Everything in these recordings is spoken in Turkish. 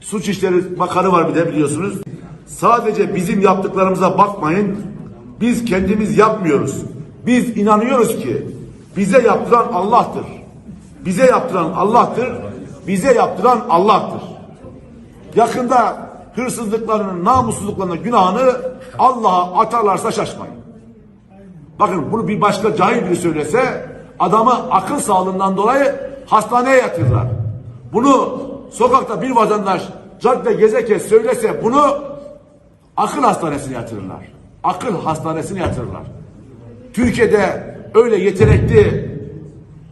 Suç İşleri Bakanı var bir de biliyorsunuz. Sadece bizim yaptıklarımıza bakmayın. Biz kendimiz yapmıyoruz. Biz inanıyoruz ki bize yaptıran Allah'tır. Bize yaptıran Allah'tır. Bize yaptıran Allah'tır. Yakında hırsızlıklarının, namussuzluklarının günahını Allah'a atarlarsa şaşmayın. Bakın bunu bir başka cahil biri söylese adamı akıl sağlığından dolayı hastaneye yatırırlar. Bunu sokakta bir vatandaş cadde gezerken söylese bunu akıl hastanesine yatırırlar. Akıl hastanesine yatırırlar. Türkiye'de öyle yetenekli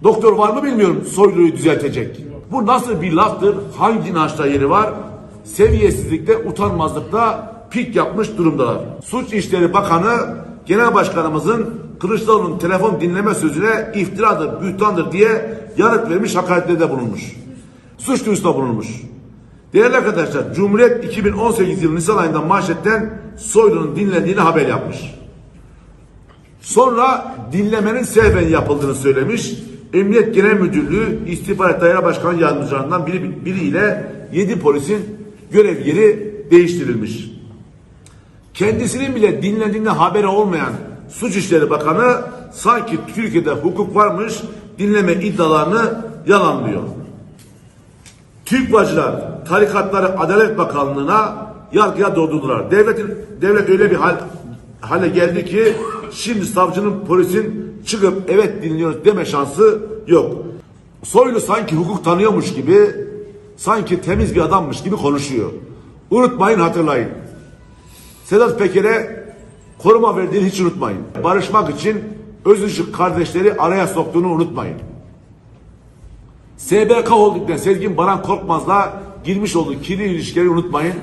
doktor var mı bilmiyorum soyluyu düzeltecek. Bu nasıl bir laftır? Hangi inançta yeri var? Seviyesizlikte, utanmazlıkta pik yapmış durumdalar. Suç İşleri Bakanı Genel Başkanımızın Kılıçdaroğlu'nun telefon dinleme sözüne iftiradır, bühtandır diye yanıt vermiş, hakaretlerde bulunmuş. Suç duyurusunda bulunmuş. Değerli arkadaşlar, Cumhuriyet 2018 yılı Nisan ayında manşetten Soylu'nun dinlendiğini haber yapmış. Sonra dinlemenin sehven yapıldığını söylemiş. Emniyet Genel Müdürlüğü İstihbarat Daire Başkanı Yardımcılarından biri, biriyle 7 polisin görev yeri değiştirilmiş. Kendisinin bile dinlendiğinden haberi olmayan Suç İşleri Bakanı sanki Türkiye'de hukuk varmış dinleme iddialarını yalanlıyor. TÜGVA'cılar tarikatları Adalet Bakanlığı'na yargıya doldurdular. Devletin, devlet öyle bir hal, hale geldi ki şimdi savcının polisin çıkıp evet dinliyoruz deme şansı yok. Soylu sanki hukuk tanıyormuş gibi sanki temiz bir adammış gibi konuşuyor. Unutmayın hatırlayın. Sedat Peker'e koruma verdiğini hiç unutmayın. Barışmak için Özışık kardeşleri araya soktuğunu unutmayın. SBK Holding'den Sezgin Baran Korkmaz'la girmiş olduğu kirli ilişkileri unutmayın.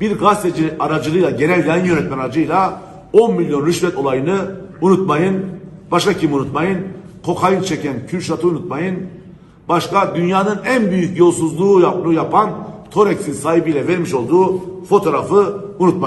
Bir gazeteci aracılığıyla, genel yayın yönetmen aracıyla 10 milyon rüşvet olayını unutmayın. Başka kim unutmayın? Kokain çeken Kürşat'ı unutmayın. Başka dünyanın en büyük yolsuzluğu yaptığı yapan Torex'in sahibiyle vermiş olduğu fotoğrafı unutmayın.